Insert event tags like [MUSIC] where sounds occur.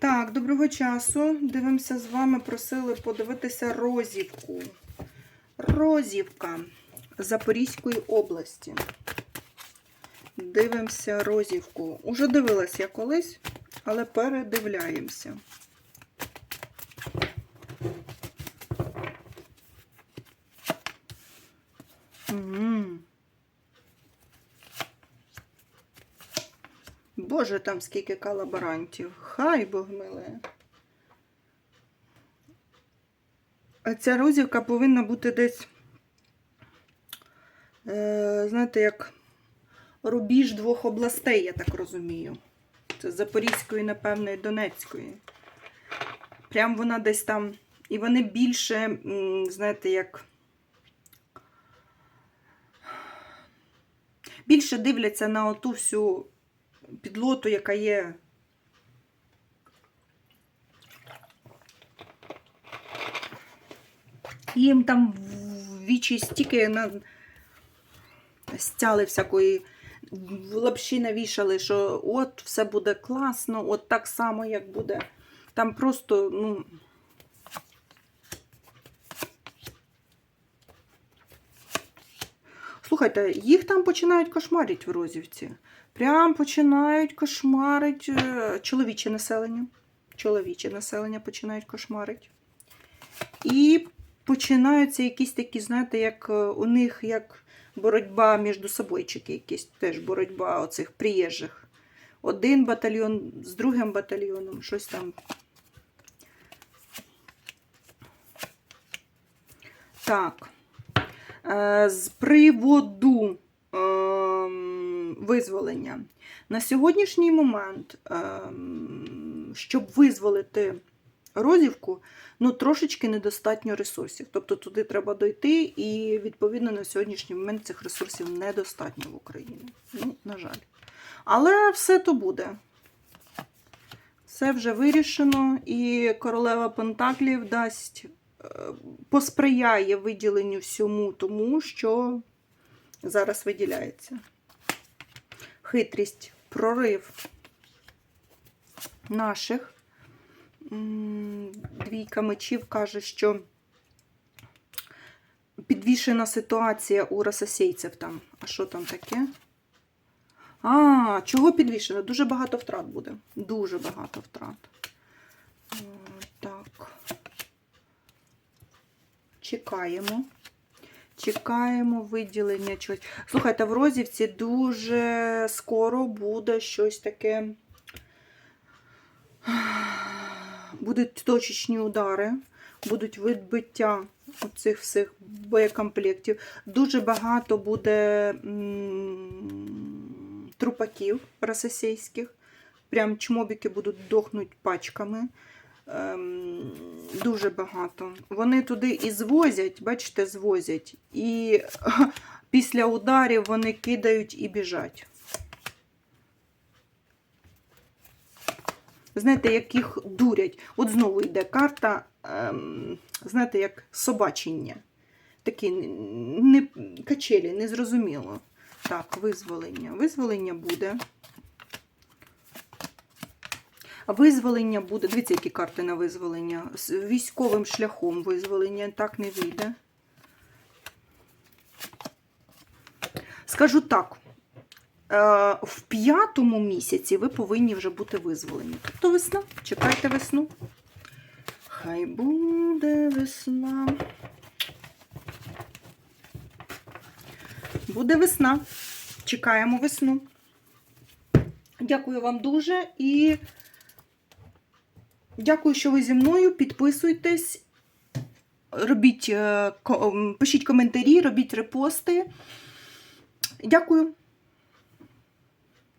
Так, доброго часу. Дивимося з вами, просили подивитися розівку. Розівка Запорізької області. Дивимося розівку. Уже дивилась я колись, але передивляємося. Боже, там скільки колаборантів. Хай Бог миле. А ця розівка повинна бути десь, е, знаєте, як рубіж двох областей, я так розумію. Це Запорізької, напевно, і Донецької. Прям вона десь там. І вони більше, знаєте, як. Більше дивляться на оту всю підлоту, яка є. Їм там в вічі стільки на... стяли всякої лапші навішали, що от все буде класно, от так само, як буде. Там просто, ну. Слухайте, їх там починають кошмарити в Розівці. Прям починають кошмарить е, чоловіче населення. Чоловіче населення починають кошмарити. І починаються якісь такі, знаєте, як е, у них як боротьба між собойчики, якісь теж боротьба оцих приїжджих. Один батальйон з другим батальйоном, щось там. Так. Е, З приводу ем, визволення. На сьогоднішній момент, ем, щоб визволити розівку, ну, трошечки недостатньо ресурсів. Тобто туди треба дойти, і, відповідно, на сьогоднішній момент цих ресурсів недостатньо в Україні. Ну, на жаль. Але все то буде. Все вже вирішено, і королева Пентаклів дасть, посприяє виділенню всьому тому, що зараз виділяється. Хитрість, прорив наших. Двійка мечів каже, що підвішена ситуація у рососейців там. А що там таке? А, чого підвішено? Дуже багато втрат буде. Дуже багато втрат. Е, Так. Чекаємо. Чекаємо виділення чогось. Слухайте, в Розівці дуже скоро буде щось таке. Будуть точечні удари, будуть відбиття оцих всіх боєкомплектів. Дуже багато буде трупаків російських. Прям чмобіки будуть дохнуть пачками. Ем, дуже багато. Вони туди і звозять, бачите, звозять. І [LAUGHS] після ударів вони кидають і біжать. Знаєте, як їх дурять. От знову йде карта, ем, знаєте, як собачення. Такі не, качелі, незрозуміло. Так, визволення. Визволення буде. Визволення буде. Дивіться, які карти на визволення. З військовим шляхом визволення так не вийде. Скажу так. е, В п'ятому місяці ви повинні вже бути визволені. Тобто весна. Чекайте весну. Хай буде весна. Буде весна. Чекаємо весну. Дякую вам дуже і дякую, що ви зі мною. Підписуйтесь, робіть, е, пишіть коментарі, робіть репости. Дякую.